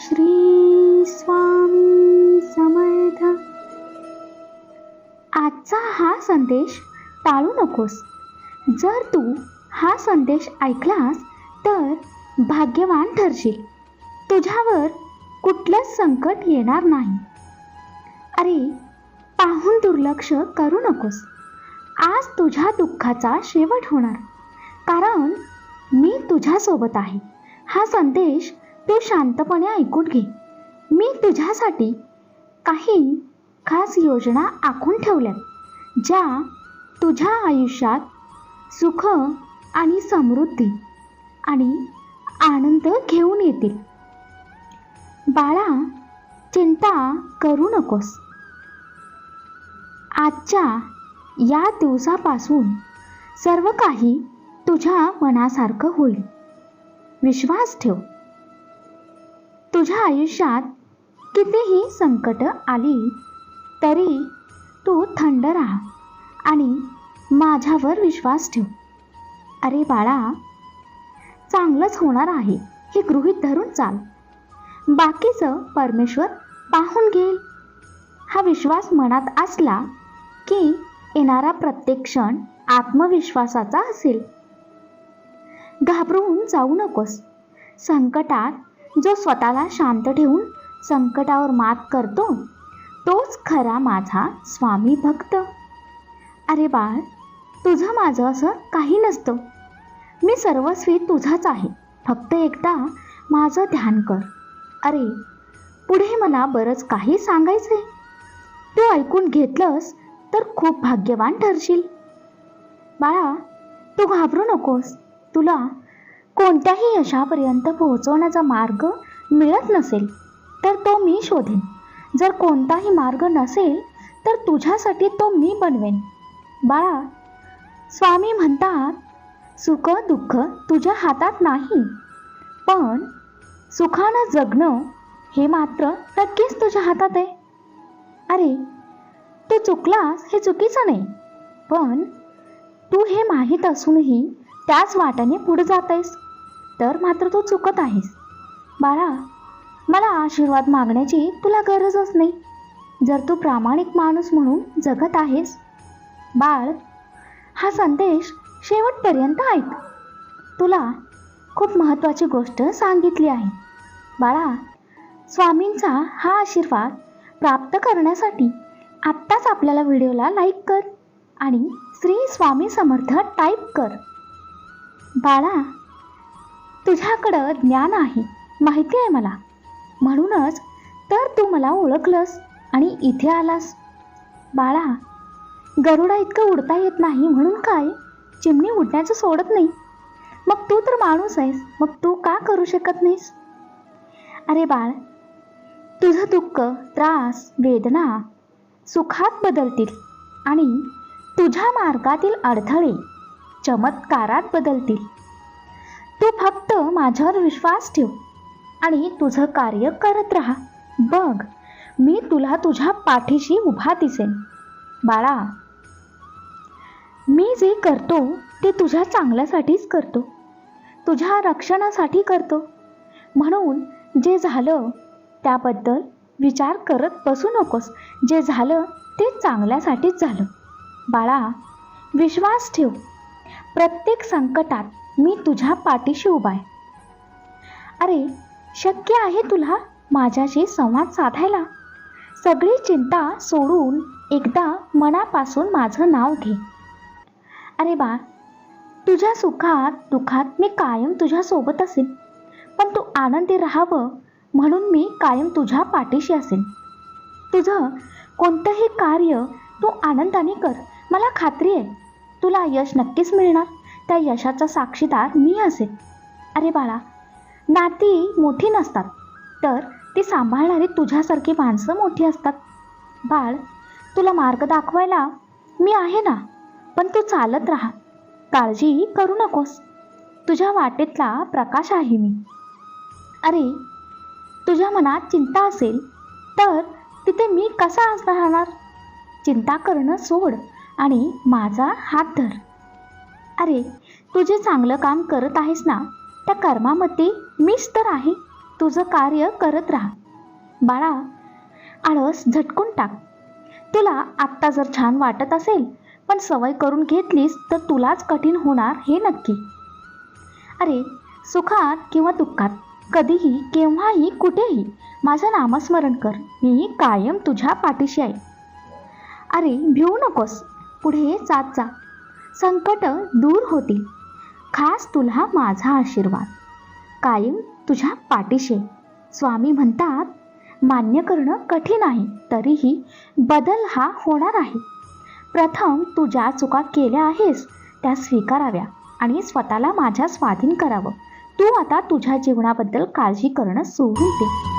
श्री स्वामी समर्थ. आजचा हा संदेश टाळू नकोस. जर तू हा संदेश ऐकलास तर भाग्यवान ठरशील. तुझ्यावर कुठलंच संकट येणार नाही. अरे पाहून दुर्लक्ष करू नकोस. आज तुझ्या दुःखाचा शेवट होणार. कारण मी तुझ्यासोबत आहे. हा संदेश तू शांतपणे ऐकून घे. मी तुझ्यासाठी काही खास योजना आखून ठेवल्यात ज्या तुझ्या आयुष्यात सुख आणि समृद्धी आणि आनंद घेऊन येतील. बाळा चिंता करू नकोस. आजच्या या दिवसापासून सर्व काही तुझ्या मनासारखं होईल. विश्वास ठेव. तुझ्या आयुष्यात कितीही संकट आली तरी तू थंड राहा आणि माझ्यावर विश्वास ठेव. अरे बाळा चांगलंच होणार आहे हे गृहीत धरून चाल. बाकीचं परमेश्वर पाहून घेईल. हा विश्वास मनात असला की येणारा प्रत्येक क्षण आत्मविश्वासाचा असेल. घाबरून जाऊ नकोस. संकटात जो स्वतःला शांत ठेवून संकटावर मात करतो तोच खरा माझा स्वामी भक्त. अरे बाळ तुझं माझं असं काही नसतं. मी सर्वस्वी तुझाच आहे. फक्त एकदा माझं ध्यान कर. अरे पुढे मला बरंच काही सांगायचं आहे तू ऐकून घेतलंस तर खूप भाग्यवान ठरशील. बाळा तू घाबरू नकोस. तुला कोणत्याही यशापर्यंत पोहोचवण्याचा मार्ग मिळत नसेल तर तो मी शोधेन. जर कोणताही मार्ग नसेल तर तुझ्यासाठी तो मी बनवेन. बाळा स्वामी म्हणतात सुख दुःख तुझ्या हातात नाही पण सुखानं जगणं हे मात्र नक्कीच तुझ्या हातात आहे. अरे तू चुकलास हे चुकीचं नाही पण तू हे माहीत असूनही त्याच वाटाने पुढे जात आहेस. तर मात्र तू चुकत आहेस. बाळा मला आशीर्वाद मागण्याची तुला गरजच नाही. जर तू प्रामाणिक माणूस म्हणून जगत आहेस बाळ हा संदेश शेवटपर्यंत ऐक. तुला खूप महत्त्वाची गोष्ट सांगितली आहे. बाळा स्वामींचा हा आशीर्वाद प्राप्त करण्यासाठी आत्ताच आपल्याला व्हिडिओला लाईक कर आणि श्री स्वामी समर्थ टाईप कर. बाळा तुझ्याकडं ज्ञान आहे. माहिती आहे मला. म्हणूनच तर तू मला ओळखलंस आणि इथे आलास. बाळा गरुडा इतकं उडता येत नाही म्हणून काय? चिमणी उडण्याचं सोडत नाही. मग तू तर माणूस आहेस. मग तू का करू शकत नाहीस? अरे बाळ तुझं दुःख त्रास वेदना सुखात बदलतील आणि तुझ्या मार्गातील अडथळे चमत्कारात बदलतील. तू फक्त माझ्यावर विश्वास ठेव आणि तुझं कार्य करत राहा. बघ मी तुला तुझ्या पाठीशी उभा दिसेन. बाळा मी जे करतो ते तुझ्या चांगल्यासाठीच करतो. तुझ्या रक्षणासाठी करतो. म्हणून जे झालं त्याबद्दल विचार करत बसू नकोस. जे झालं ते चांगल्यासाठीच झालं. बाळा विश्वास ठेव. प्रत्येक संकटात मी तुझ्या पाठीशी उभा आहे. अरे शक्य आहे तुला माझ्याशी संवाद साधायला? सगळी चिंता सोडून एकदा मनापासून माझं नाव घे. अरे बा तुझ्या सुखात दुःखात मी कायम तुझ्यासोबत असेल पण तू आनंदी राहावं म्हणून मी कायम तुझ्या पाठीशी असेल तुझं कोणतंही कार्य तू आनंदाने कर. मला खात्री आहे तुला यश नक्कीच मिळणार. त्या यशाचा साक्षीदार मी असेल अरे बाळा नाती मोठी नसतात तर ती सांभाळणारी तुझ्यासारखी माणसं मोठी असतात. बाळ तुला मार्ग दाखवायला मी आहे ना पण तू चालत राहा. काळजी करू नकोस. तुझ्या वाटेतला प्रकाश आहे मी. अरे तुझ्या मनात चिंता असेल तर तिथे मी कसा राहणार? चिंता करणं सोड आणि माझा हात धर. अरे तुझे चांगलं काम करत आहेस ना त्या कर्मामध्ये मीच तर आहे. तुझं कार्य करत राहा. बाळा आळस झटकून टाक. तुला आत्ता जर छान वाटत असेल पण सवय करून घेतलीस तर तुलाच कठीण होणार हे नक्की. अरे सुखात किंवा दुःखात कधीही केव्हाही कुठेही माझं नामस्मरण कर. मी कायम तुझ्या पाठीशी आहे. अरे भिवू नकोस. पुढे जात जा. संकट दूर होतील. खास तुला माझा आशीर्वाद. कायम तुझ्या पाठीशी. स्वामी म्हणतात मान्य करणं कठीण आहे तरीही बदल हा होणार आहे. प्रथम तू ज्या चुका केल्या आहेस त्या स्वीकाराव्या आणि स्वतःला माझ्या स्वाधीन करावं. तू आता तुझ्या जीवनाबद्दल काळजी करणं सोडून दे.